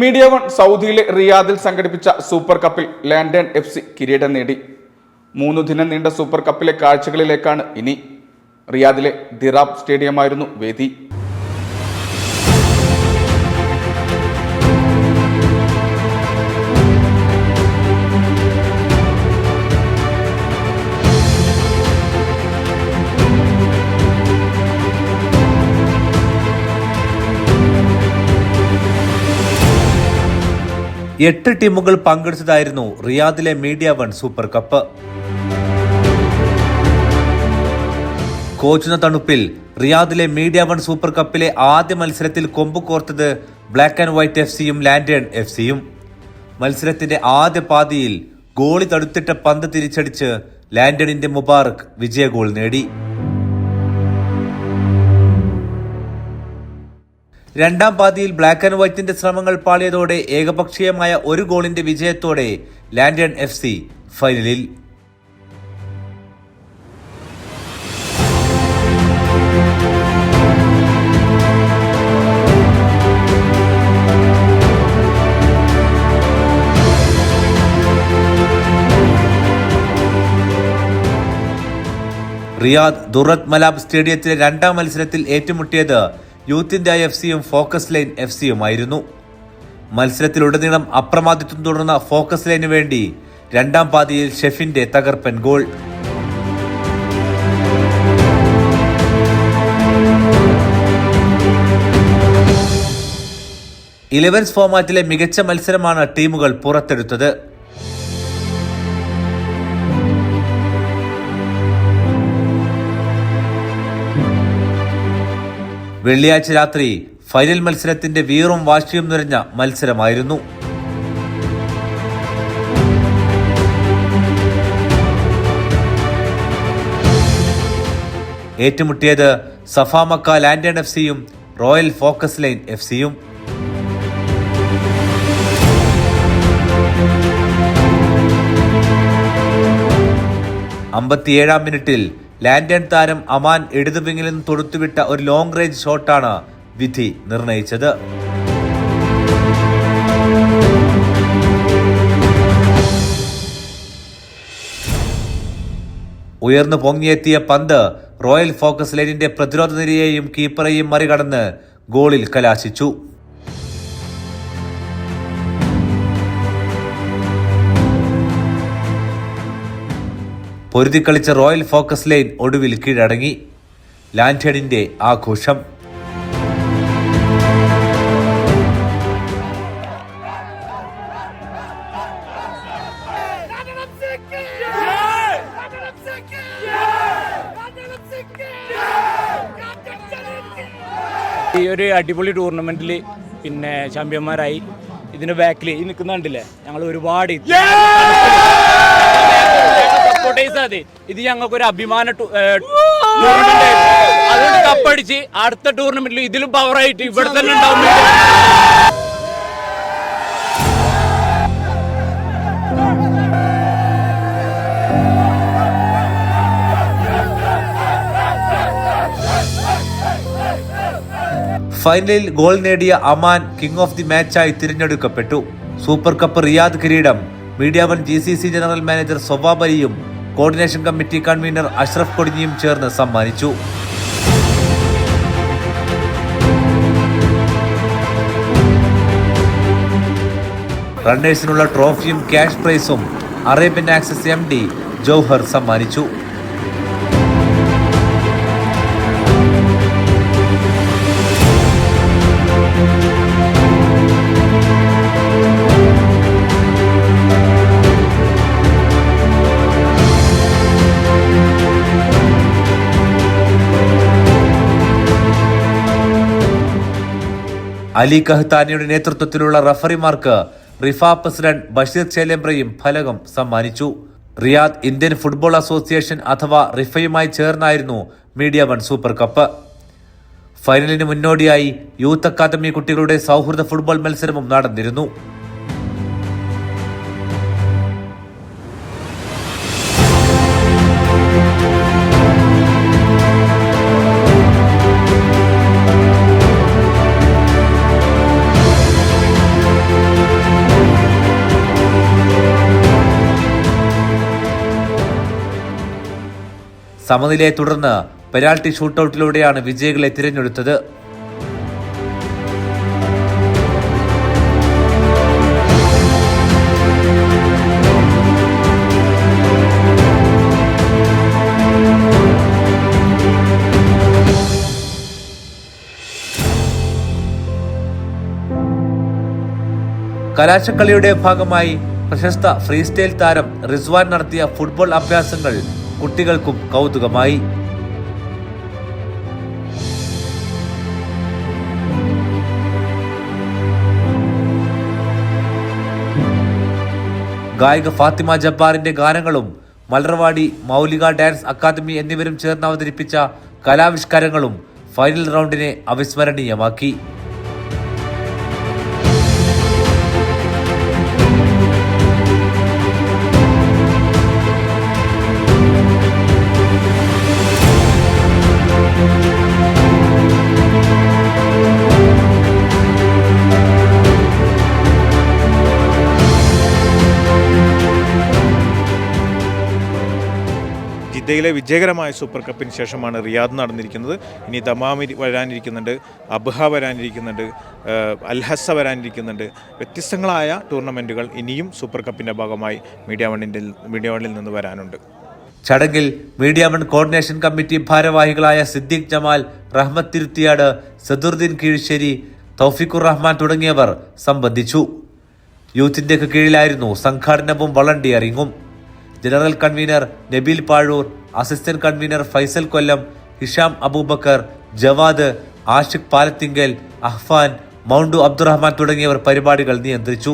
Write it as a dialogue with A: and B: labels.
A: Media one സൗദിയിലെ റിയാദിൽ സംഘടിപ്പിച്ച സൂപ്പർ കപ്പിൽ ലാൻഡൺ എഫ് സി കിരീടം നേടി. മൂന്നു ദിനം നീണ്ട സൂപ്പർ കപ്പിലെ കാഴ്ചകളിലേക്കാണ് ഇനി റിയാദിലെ ദിറാബ് സ്റ്റേഡിയമായിരുന്നു വേദി.
B: എട്ട് ടീമുകൾ പങ്കെടുത്തതായിരുന്നു റിയാദിലെ മീഡിയ വൺ സൂപ്പർ കപ്പ്. കോച്ചുന്ന തണുപ്പിൽ റിയാദിലെ മീഡിയ വൺ സൂപ്പർ കപ്പിലെ ആദ്യ മത്സരത്തിൽ കൊമ്പ് കോർത്തത് ബ്ലാക്ക് ആൻഡ് വൈറ്റ് എഫ് സിയും ലാൻഡേൺ എഫ് സിയും മത്സരത്തിന്റെ ആദ്യ പാതിയിൽ ഗോളി തടുത്തിട്ട പന്ത് തിരിച്ചടിച്ച് ലാൻഡണിന്റെ മുബാറക് വിജയ ഗോൾ നേടി. രണ്ടാം പാതിയിൽ ബ്ലാക്ക് ആൻഡ് വൈറ്റിന്റെ ശ്രമങ്ങൾ പാളിയതോടെ ഏകപക്ഷീയമായ ഒരു ഗോളിന്റെ വിജയത്തോടെ ലാൻഡൺ എഫ് സി ഫൈനലിൽ. റിയാദ് ദുറത് മലാബ് സ്റ്റേഡിയത്തിലെ രണ്ടാം മത്സരത്തിൽ ഏറ്റുമുട്ടിയത് യൂത്ത് ഇന്ത്യ എഫ് സിയും ഫോക്കസ് ലൈൻ എഫ് സിയുമായിരുന്നു. മത്സരത്തിലുടനീളം അപ്രമാദിത്വം തുടർന്ന ഫോക്കസ് ലൈനു വേണ്ടി രണ്ടാം പാതിയിൽ ഷെഫിന്റെ തകർപ്പൻ ഗോൾ. ഇലവൻസ് ഫോമാറ്റിലെ മികച്ച മത്സരമാണ് ടീമുകൾ പുറത്തെടുത്തത്. വെള്ളിയാഴ്ച രാത്രി ഫൈനൽ മത്സരത്തിന്റെ വീറും വാശിയും നിറഞ്ഞ മത്സരമായിരുന്നു. ഏറ്റുമുട്ടിയത് സഫാമക്ക ലാൻഡൺ എഫ് സിയും റോയൽ ഫോക്കസ് ലൈൻ എഫ് സിയും അമ്പത്തിയേഴാം മിനിറ്റിൽ ലാൻഡൺ താരം അമാൻ ഇടതുവിങ്ങിൽ നിന്ന് തൊടുത്തുവിട്ട ഒരു ലോങ് റേഞ്ച് ഷോട്ടാണ് വിധി നിർണയിച്ചത്. ഉയർന്നു പൊങ്ങിയെത്തിയ പന്ത് റോയൽ ഫോക്കസ് ലൈനിന്റെ പ്രതിരോധ നിരയെയും കീപ്പറെയും മറികടന്ന് ഗോളിൽ കലാശിച്ചു. പൊരുതിക്കളിച്ച റോയൽ ഫോക്കസ് ലൈൻ ഒടുവിൽ കീഴടങ്ങി. ലാൻഡേഡിന്റെ ആഘോഷം!
C: ഈ ഒരു അടിപൊളി ടൂർണമെന്റിൽ പിന്നെ ചാമ്പ്യന്മാരായി. ഇതിന്റെ ബാക്കിൽ ഈ നിൽക്കുന്ന കണ്ടില്ലേ? ഞങ്ങൾ ഒരുപാട് സപ്പോർട്ടേഴ്സ് അതെ ഇത് ഞങ്ങൾക്ക് ഒരു അഭിമാന ടൂർണമെന്റ് അതുകൊണ്ട് കപ്പടിച്ച് അടുത്ത ടൂർണമെന്റിൽ ഇതിലും പവറായിട്ട് ഇവിടെ തന്നെ ഉണ്ടാവും.
B: ഫൈനലിൽ ഗോൾ നേടിയ അമാൻ കിങ് ഓഫ് ദി മാച്ചായി തിരഞ്ഞെടുക്കപ്പെട്ടു. സൂപ്പർ കപ്പ് റിയാദ് കിരീടം. Media one G C C general manager Sowab അലിയും കോർഡിനേഷൻ കമ്മിറ്റി കൺവീനർ അഷ്റഫ് കൊടിഞ്ഞിയും ചേർന്ന് സമ്മാനിച്ചു. റണ്ണേഴ്സിനുള്ള ട്രോഫിയും ക്യാഷ് പ്രൈസും Arabian access M D Jauhar സമ്മാനിച്ചു. അലി കഹ്താനിയുടെ നേതൃത്വത്തിലുള്ള റഫറിമാർക്ക് റിഫ പ്രസിഡന്റ് ബഷീർ ചേലേമ്പ്രയും ഫലകം സമ്മാനിച്ചു. റിയാദ് ഇന്ത്യൻ ഫുട്ബോൾ അസോസിയേഷൻ അഥവാ റിഫയുമായി ചേർന്നായിരുന്നു മീഡിയ വൺ സൂപ്പർ കപ്പ്. ഫൈനലിന് മുന്നോടിയായി യൂത്ത് അക്കാദമി കുട്ടികളുടെ സൗഹൃദ ഫുട്ബോൾ മത്സരവും നടന്നിരുന്നു. സമനിലയെ തുടർന്ന് പെനാൽറ്റി ഷൂട്ടൌട്ടിലൂടെയാണ് വിജയികളെ തിരഞ്ഞെടുത്തത്. കലാശക്കളിയുടെ ഭാഗമായി പ്രശസ്ത ഫ്രീസ്റ്റൈൽ താരം റിസ്വാൻ നടത്തിയ ഫുട്ബോൾ അഭ്യാസങ്ങൾ കുട്ടികൾക്കും കൗതുകമായി. ഗായിക ഫാത്തിമ ജബ്ബാറിന്റെ ഗാനങ്ങളും മലർവാടി മൗലിക ഡാൻസ് അക്കാദമി എന്നിവരും ചേർന്ന് അവതരിപ്പിച്ച കലാവിഷ്കാരങ്ങളും ഫൈനൽ റൗണ്ടിനെ അവിസ്മരണീയമാക്കി.
D: ജിദ്ദയിലെ വിജയകരമായ സൂപ്പർ കപ്പിന് ശേഷമാണ് റിയാദ് നടന്നിരിക്കുന്നത്. ഇനി ദമാമി വരാനിരിക്കുന്നുണ്ട് അബ്ഹ വരാനിരിക്കുന്നുണ്ട് അൽഹസ വരാനിരിക്കുന്നുണ്ട്. വ്യത്യസ്തങ്ങളായ ടൂർണമെന്റുകൾ ഇനിയും സൂപ്പർ കപ്പിന്റെ ഭാഗമായി മീഡിയ വണ്ണിന്റെ മീഡിയ വണ്ണിൽ നിന്ന് വരാനുണ്ട്.
B: ചടങ്ങിൽ മീഡിയ വൺ കോർഡിനേഷൻ കമ്മിറ്റി ഭാരവാഹികളായ സിദ്ദീഖ് ജമാൽ റഹ്മത്ത് തിരുത്തിയാട് സദുർദ്ദീൻ കീഴ്ശ്ശേരി തൗഫിഖുർ റഹ്മാൻ തുടങ്ങിയവർ സംബന്ധിച്ചു. യൂത്തിന്റെയൊക്കെ കീഴിലായിരുന്നു സംഘാടനവും വളണ്ടിയറിങ്ങും. General convener Nabeel Pazhoor assistant convener Faisal Kollam Hisham Aboobacker Jawad Ashiq Palathingal Ahfan Moundu Abdurahman തുടങ്ങിയവർ പരിപാടികൾ നിയന്ത്രിച്ചു.